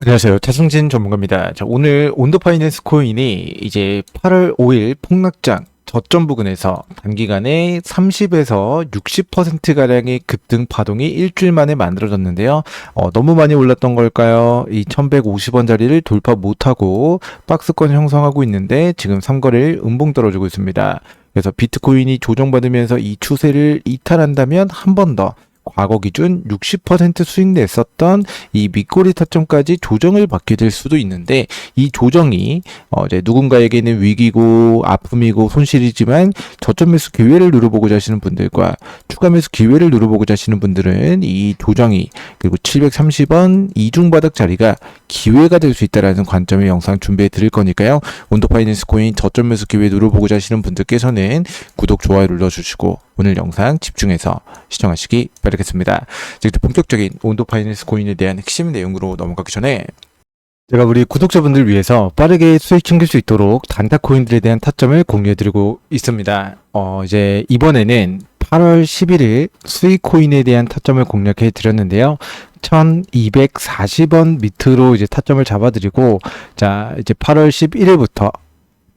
안녕하세요. 태승진 전문가입니다. 자, 오늘 온도 파이낸스 코인이 이제 8월 5일 폭락장 저점 부근에서 단기간에 30에서 60%가량의 급등 파동이 일주일 만에 만들어졌는데요. 어, 너무 많이 올랐던 걸까요? 이 1150원짜리를 돌파 못하고 박스권 형성하고 있는데 지금 3거래일 음봉 떨어지고 있습니다. 그래서 비트코인이 조정받으면서 이 추세를 이탈한다면 한 번 더 과거 기준 60% 수익 냈었던 이 밑꼬리 타점까지 조정을 받게 될 수도 있는데 이 조정이 어 이제 누군가에게는 위기고 아픔이고 손실이지만 저점 매수 기회를 누려보고자 하시는 분들과 추가 매수 기회를 누려보고자 하시는 분들은 이 조정이 그리고 730원 이중 바닥 자리가 기회가 될 수 있다라는 관점의 영상 준비해 드릴 거니까요. 온도 파이낸스 코인 저점 매수 기회 누려보고자 하시는 분들께서는 구독 좋아요 눌러주시고 오늘 영상 집중해서 시청하시기 바라겠습니다. 자, 이제 본격적인 온도 파이낸스 코인에 대한 핵심 내용으로 넘어가기 전에 제가 우리 구독자분들 위해서 빠르게 수익 챙길 수 있도록 단타 코인들에 대한 타점을 공유해드리고 있습니다. 어, 이제 이번에는 8월 11일 수익 코인에 대한 타점을 공략해 드렸는데요. 1240원 밑으로 이제 타점을 잡아드리고, 자, 이제 8월 11일부터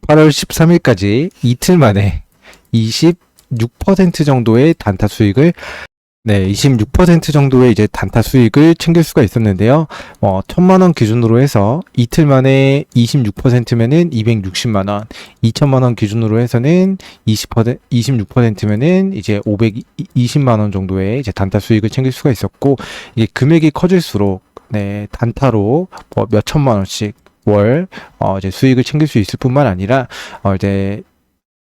8월 13일까지 이틀 만에 26% 정도의 단타 수익을 네, 26% 정도의 이제 단타 수익을 챙길 수가 있었는데요. 어, 1000만 원 기준으로 해서 이틀 만에 26%면은 260만 원, 2천만 원 기준으로 해서는 20% 26%면은 이제 520만 원 정도의 이제 단타 수익을 챙길 수가 있었고 이게 금액이 커질수록 네, 단타로 뭐 몇천만 원씩 월 어, 이제 수익을 챙길 수 있을 뿐만 아니라 어, 이제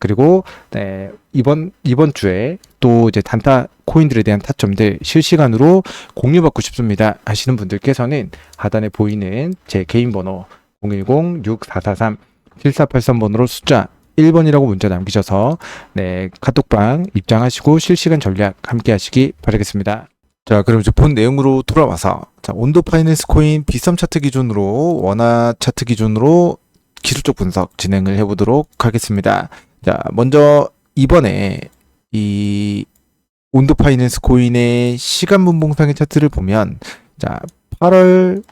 그리고 네, 이번 이번 주에 또 이제 단타 코인들에 대한 타점들 실시간으로 공유받고 싶습니다 하시는 분들께서는 하단에 보이는 제 개인 번호 010-6443-7483번으로 숫자 1번이라고 문자 남기셔서 네 카톡방 입장하시고 실시간 전략 함께 하시기 바라겠습니다. 자 그럼 이제 본 내용으로 돌아와서 자 온도 파이낸스 코인 비썸 차트 기준으로 원화 차트 기준으로 기술적 분석 진행을 해보도록 하겠습니다. 자, 먼저 이번에 이 온도 파이낸스 코인의 시간 분봉상의 차트를 보면 자, 8월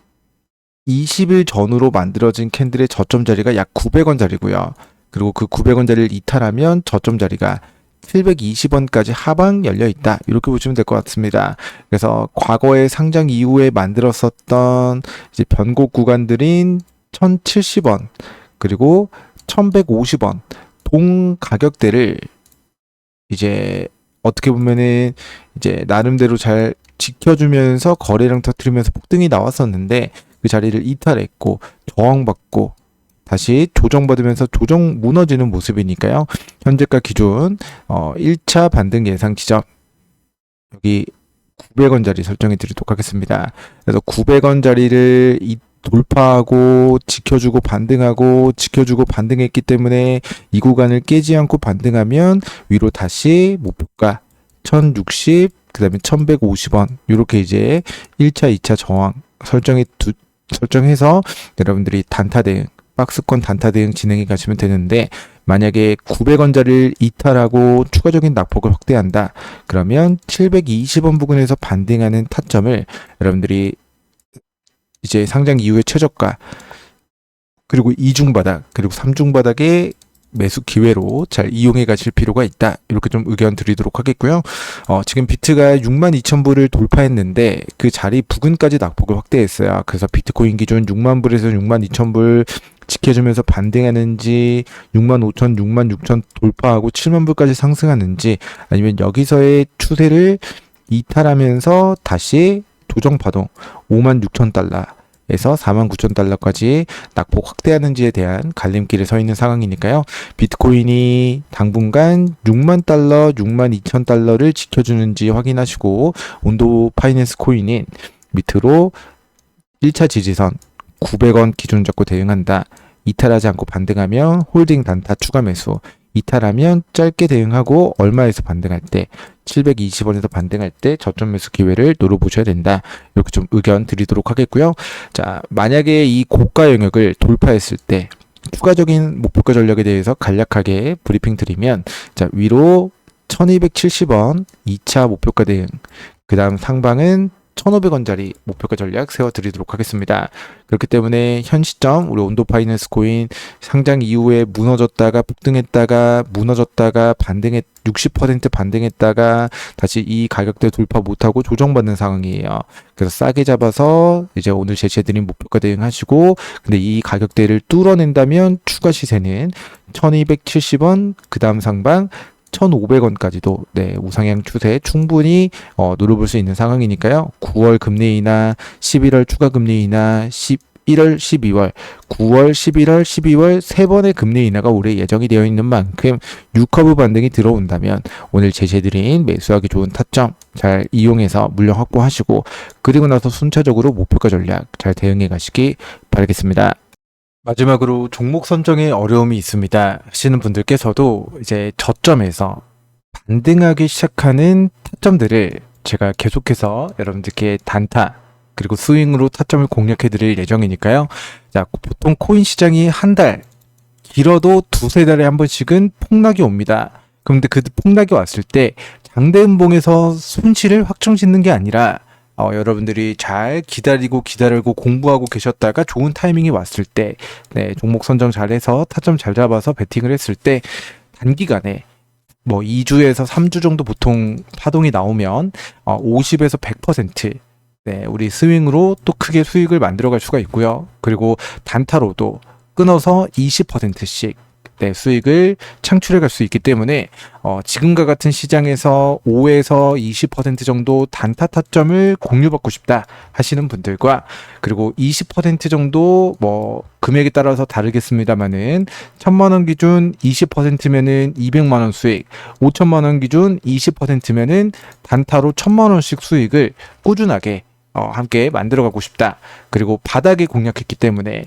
20일 전후로 만들어진 캔들의 저점 자리가 약 900원 자리고요. 그리고 그 900원 자리를 이탈하면 저점 자리가 720원까지 하방 열려 있다. 이렇게 보시면 될 것 같습니다. 그래서 과거에 상장 이후에 만들었었던 이제 변곡 구간들인 1070원 그리고 1150원 동 가격대를 이제 어떻게 보면은 이제 나름대로 잘 지켜주면서 거래량 터트리면서 폭등이 나왔었는데 그 자리를 이탈했고 저항받고 다시 조정받으면서 조정 무너지는 모습이니까요. 현재가 기준 어 1차 반등 예상 지점 여기 900원짜리 설정해 드리도록 하겠습니다. 그래서 900원짜리를 이 돌파하고 지켜주고 반등하고 지켜주고 반등했기 때문에 이 구간을 깨지 않고 반등하면 위로 다시 목표가 1060 그 다음에 1150원. 이렇게 이제 1차 2차 저항 설정해 두 설정해서 여러분들이 단타 대응 박스권 단타 대응 진행해 가시면 되는데 만약에 900원짜리를 이탈하고 추가적인 낙폭을 확대한다. 그러면 720원 부근에서 반등하는 타점을 여러분들이 이제 상장 이후의 최저가 그리고 이중 바닥 그리고 삼중 바닥의 매수 기회로 잘 이용해 가실 필요가 있다. 이렇게 좀 의견 드리도록 하겠고요. 어, 지금 비트가 6만 2천 불을 돌파했는데 그 자리 부근까지 낙폭을 확대했어요. 그래서 비트코인 기준 6만 불에서 6만 2천 불 지켜주면서 반등하는지 6만 5천, 6만 6천 돌파하고 7만 불까지 상승하는지 아니면 여기서의 추세를 이탈하면서 다시 조정 파동 5만 6천 달러 달러에서 49,000달러까지 낙폭 확대하는지에 대한 갈림길에 서 있는 상황이니까요. 비트코인이 당분간 6만 달러, 6만 2천 달러를 지켜주는지 확인하시고 온도 파이낸스 코인인 밑으로 1차 지지선 900원 기준 잡고 대응한다. 이탈하지 않고 반등하면 홀딩 단타 추가 매수. 이탈하면 짧게 대응하고 얼마에서 반등할 때 720원에서 반등할 때 저점 매수 기회를 노려보셔야 된다. 이렇게 좀 의견 드리도록 하겠고요. 자, 만약에 이 고가 영역을 돌파했을 때 추가적인 목표가 전략에 대해서 간략하게 브리핑 드리면 자, 위로 1270원 2차 목표가 대응. 그 다음 상방은 1,500원짜리 목표가 전략 세워드리도록 하겠습니다. 그렇기 때문에 현 시점 우리 온도 파이낸스 코인 상장 이후에 무너졌다가 폭등했다가 무너졌다가 반등했 60% 반등했다가 다시 이 가격대 돌파 못하고 조정받는 상황이에요. 그래서 싸게 잡아서 이제 오늘 제시해드린 목표가 대응하시고 근데 이 가격대를 뚫어낸다면 추가 시세는 1270원 그 다음 상방 1,500원까지도 네, 우상향 추세 충분히 어, 노려볼 수 있는 상황이니까요. 9월 금리 인하, 11월 추가 금리 인하, 11월, 12월, 9월, 11월, 12월 세 번의 금리 인하가 올해 예정이 되어 있는 만큼 6커브 반등이 들어온다면 오늘 제시해드린 매수하기 좋은 타점 잘 이용해서 물량 확보하시고 그리고 나서 순차적으로 목표가 전략 잘 대응해 가시기 바라겠습니다. 마지막으로 종목 선정에 어려움이 있습니다 하시는 분들께서도 이제 저점에서 반등하기 시작하는 타점들을 제가 계속해서 여러분들께 단타 그리고 스윙으로 타점을 공략해 드릴 예정이니까요. 자, 보통 코인 시장이 한 달, 길어도 두세 달에 한 번씩은 폭락이 옵니다. 그런데 그 폭락이 왔을 때 장대 음봉에서 손실을 확정 짓는 게 아니라 어, 여러분들이 잘 기다리고 기다리고 공부하고 계셨다가 좋은 타이밍이 왔을 때, 네, 종목 선정 잘해서 타점 잘 잡아서 베팅을 했을 때 단기간에 뭐 2주에서 3주 정도 보통 파동이 나오면 어, 50에서 100% 네, 우리 스윙으로 또 크게 수익을 만들어 갈 수가 있고요. 그리고 단타로도 끊어서 20%씩 네, 수익을 창출해 갈 수 있기 때문에 어, 지금과 같은 시장에서 5에서 20% 정도 단타 타점을 공유받고 싶다 하시는 분들과 그리고 20% 정도 뭐 금액에 따라서 다르겠습니다만은 1000만 원 기준 20%면은 200만 원 수익, 5천만 원 기준 20%면은 단타로 1000만 원씩 수익을 꾸준하게 어, 함께 만들어가고 싶다. 그리고 바닥에 공략했기 때문에